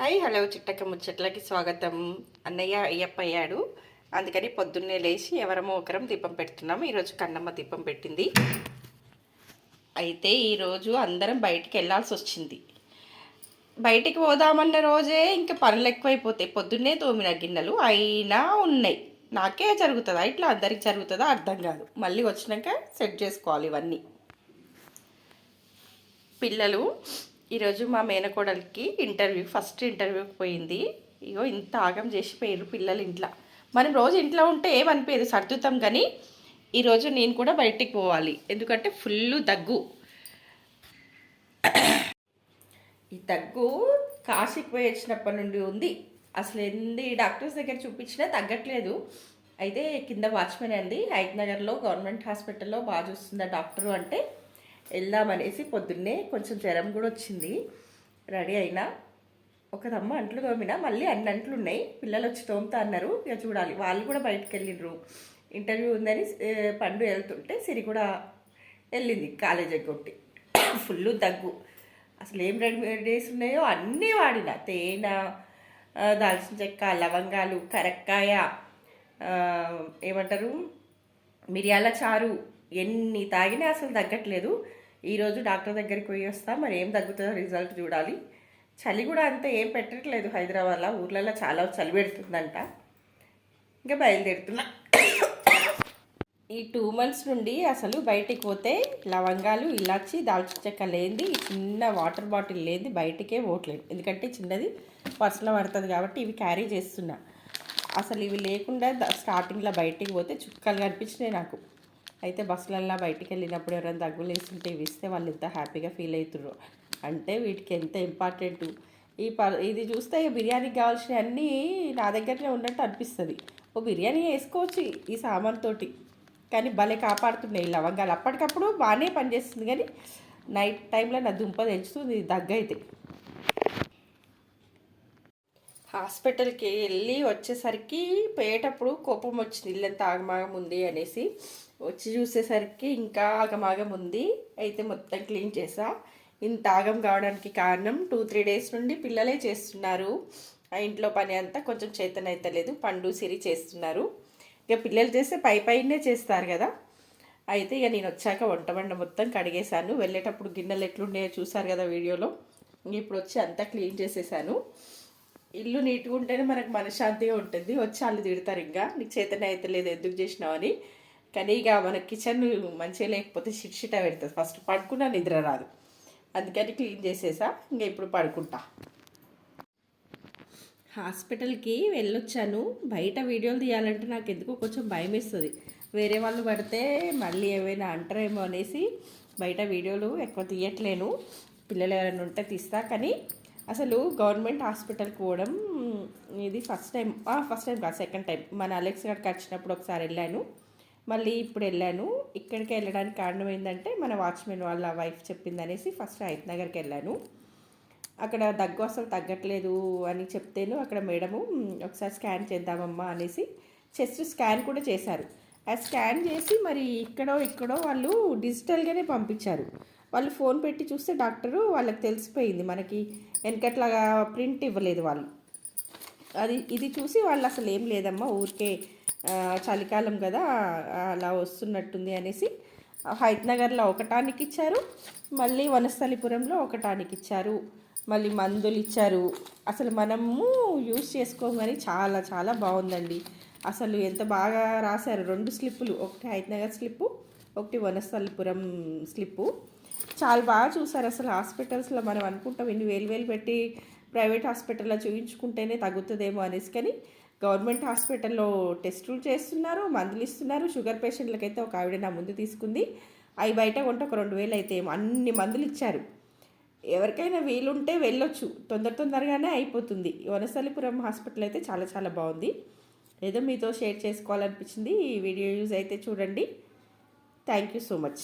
Hi hello చిట్టక ముచ్చట్లకి స్వాగతం. అన్నయ్య అయ్యప్ప అయ్యాడు. అందుకని పొద్దున్నే లేచి ఎవరమో ఒకరం దీపం పెడుతున్నాము ఈరోజు కన్నమ్మ దీపం పెట్టింది. అయితే ఈరోజు అందరం బయటికి వెళ్ళాల్సి వచ్చింది. బయటికి పోదామన్న రోజే ఇంకా పనులు ఎక్కువైపోతాయి. పొద్దున్నే తోమిన గిన్నెలు అయినా ఉన్నాయి. నాకే జరుగుతుందా? ఇట్లా అందరికి జరుగుతుందా? అర్థం కాదు. మళ్ళీ వచ్చినాక సెట్ చేసుకోవాలి ఇవన్నీ. పిల్లలు ఈరోజు మా మేనకోడలికి ఇంటర్వ్యూ ఫస్ట్ ఇంటర్వ్యూకి పోయింది. ఇగో ఇంత ఆగం చేసిపోయారు పిల్లలు ఇంట్లో. మనం రోజు ఇంట్లో ఉంటే ఏమనిపోయేది సర్దుతాం కానీ ఈరోజు నేను కూడా బయటికి పోవాలి. ఎందుకంటే ఫుల్ దగ్గు. ఈ దగ్గు కాశీకి పోయి వచ్చినప్పటి నుండి ఉంది. అసలు ఎన్ని డాక్టర్స్ దగ్గర చూపించినా తగ్గట్లేదు. అయితే కింద వాచ్మెన్ అండి. హైత్ నగర్లో గవర్నమెంట్ హాస్పిటల్లో బాగా చూస్తుందా డాక్టరు అంటే వెళ్దామనేసి పొద్దున్నే కొంచెం జ్వరం కూడా వచ్చింది. రెడీ అయినా ఒకదమ్మ అంట్లు తోమినా మళ్ళీ అన్ని అంట్లు ఉన్నాయి. పిల్లలు వచ్చి తోముతా అన్నారు. ఇక చూడాలి. వాళ్ళు కూడా బయటకు వెళ్ళిండ్రు. ఇంటర్వ్యూ ఉందని పండు వెళ్తుంటే సిరి కూడా వెళ్ళింది కాలేజ్ ఎగ్గొట్టి. ఫుల్ దగ్గు. అసలు ఏం రెడీమేడ్స్ ఉన్నాయో అన్నీ వాడిన. తేనె దాల్చిన చెక్క లవంగాలు కరక్కాయ ఏమంటారు? మిరియాల చారు ఎన్ని తాగినా అసలు తగ్గట్లేదు. ఈరోజు డాక్టర్ దగ్గరికి పోయి వస్తా మరి ఏం తగ్గుతుందో రిజల్ట్ చూడాలి. చలి కూడా అంత ఏం పెట్టట్లేదు హైదరాబాద్లో ఊర్లలో చాలా చలి పెడుతుందంట. ఇంకా బయలుదేరుతున్నా. ఈ టూ మంత్స్ నుండి అసలు బయటికి పోతే లవంగాలు ఇలాచి దాల్చిన చెక్క లేనిది చిన్న వాటర్ బాటిల్ లేనిది బయటికే పోవట్లేదు. ఎందుకంటే చిన్నది పర్సనల్ పడుతుంది కాబట్టి ఇవి క్యారీ చేస్తున్నా. అసలు ఇవి లేకుండా స్టార్టింగ్లో బయటికి పోతే చుక్కలు కనిపించినాయి నాకు. అయితే బస్సులల్లా బయటికి వెళ్ళినప్పుడు ఎవరైనా దగ్గులు వేస్తుంటే ఇవి ఇస్తే వాళ్ళు ఎంత హ్యాపీగా ఫీల్ అవుతుర్రు అంటే వీటికి ఎంత ఇంపార్టెంట్. ఈ ప ఇది చూస్తే బిర్యానీకి కావాల్సినవి అన్నీ నా దగ్గరనే ఉన్నట్టు అనిపిస్తుంది. ఓ బిర్యానీ వేసుకోవచ్చు ఈ సామాన్తోటి. కానీ భలే కాపాడుతున్నాయి ఈ లవంగాలు. అప్పటికప్పుడు బాగానే పనిచేస్తుంది కానీ నైట్ టైంలో నా దుంప తెంచుతుంది దగ్గు అయితే హాస్పిటల్కి వెళ్ళి వచ్చేసరికి పోయేటప్పుడు కోపం వచ్చింది. ఇల్లంతా ఆగమాగం ఉంది అనేసి వచ్చి చూసేసరికి ఇంకా ఆగమాగం ఉంది. అయితే మొత్తం క్లీన్ చేసా. ఇంత ఆగం కావడానికి కారణం టూ త్రీ డేస్ నుండి పిల్లలే చేస్తున్నారు. ఆ ఇంట్లో పని అంతా కొంచెం చేతన అయితే లేదు పండు సిరి చేస్తున్నారు. ఇక పిల్లలు చేస్తే పై పైనే చేస్తారు కదా. అయితే ఇక నేను వచ్చాక వంట వండ మొత్తం కడిగేశాను. వెళ్ళేటప్పుడు గిన్నెలు ఎట్లున్నాయో చూసారు కదా వీడియోలో. ఇప్పుడు వచ్చి అంతా క్లీన్ చేసేసాను. ఇల్లు నీట్గా ఉంటేనే మనకు మనశ్శాంతిగా ఉంటుంది. వచ్చి వాళ్ళు తిడతారు ఇంకా. నీకు చేతనే అయితే లేదు ఎందుకు చేసినావు అని. కానీ ఇక మన కిచెన్ మంచిగా లేకపోతే షిట్ పెడుతుంది. ఫస్ట్ పడుకున్నా నిద్ర రాదు. అందుకని క్లీన్ చేసేసా. ఇంకా ఇప్పుడు పడుకుంటా. హాస్పిటల్కి వెళ్ళొచ్చాను. బయట వీడియోలు తీయాలంటే నాకు ఎందుకో కొంచెం భయం వేస్తుంది. వేరే వాళ్ళు పడితే మళ్ళీ ఏమైనా అంటారేమో అనేసి బయట వీడియోలు ఎక్కువ తీయట్లేను. పిల్లలు ఎవరైనా ఉంటే తీస్తా. కానీ అసలు గవర్నమెంట్ హాస్పిటల్కి పోవడం ఇది ఫస్ట్ టైం ఫస్ట్ టైం కాదు సెకండ్ టైం. మన అలెక్స్ గారికి వచ్చినప్పుడు ఒకసారి వెళ్ళాను. మళ్ళీ ఇప్పుడు వెళ్ళాను. ఇక్కడికి వెళ్ళడానికి కారణం ఏంటంటే మన వాచ్మెన్ వాళ్ళ వైఫ్ చెప్పింది అనేసి ఫస్ట్ హైత్ నగర్కి వెళ్ళాను. అక్కడ దగ్గు అసలు తగ్గట్లేదు అని చెప్తేను అక్కడ మేడము ఒకసారి స్కాన్ చేద్దామమ్మా అనేసి చెస్ట్ స్కాన్ కూడా చేశారు. ఆ స్కాన్ చేసి మరి ఇక్కడో ఇక్కడో వాళ్ళు డిజిటల్గానే పంపించారు. వాళ్ళు ఫోన్ పెట్టి చూస్తే డాక్టరు వాళ్ళకి తెలిసిపోయింది మనకి వెనకట్లాగా ప్రింట్ ఇవ్వలేదు వాళ్ళు. అది ఇది చూసి వాళ్ళు అసలు ఏం లేదమ్మా ఊరికే చలికాలం కదా అలా వస్తున్నట్టుంది అనేసి హైత్నగర్లో ఒక ఒకటానికి ఇచ్చారు మళ్ళీ వనస్థలిపురంలో ఒకటానికి ఇచ్చారు మళ్ళీ మందులు ఇచ్చారు. అసలు మనము యూస్ చేసుకోమని చాలా చాలా బాగుందండి. అసలు ఎంత బాగా రాశారు రెండు స్లిప్పులు ఒకటి హైత్నగర్ స్లిప్పు ఒకటి వనస్థలిపురం స్లిప్పు. చాలా బాగా చూసారు అసలు హాస్పిటల్స్లో మనం అనుకుంటాం ఇన్ని వేలు వేలు పెట్టి ప్రైవేట్ హాస్పిటల్లో చూపించుకుంటేనే తగ్గుతుందేమో అనేసి. కానీ గవర్నమెంట్ హాస్పిటల్లో టెస్టులు చేస్తున్నారు మందులు ఇస్తున్నారు. షుగర్ పేషెంట్లకైతే ఒక ఆవిడ నా ముందు తీసుకుంది. అవి బయట కొంటే ఒక రెండు వేలు అయితే అన్ని మందులు ఇచ్చారు. ఎవరికైనా వీలుంటే వెళ్ళొచ్చు. తొందర తొందరగానే అయిపోతుంది. వనసలిపురం హాస్పిటల్ అయితే చాలా చాలా బాగుంది. ఏదో మీతో షేర్ చేసుకోవాలనిపించింది. ఈ వీడియో యూజ్ అయితే చూడండి. Thank you so much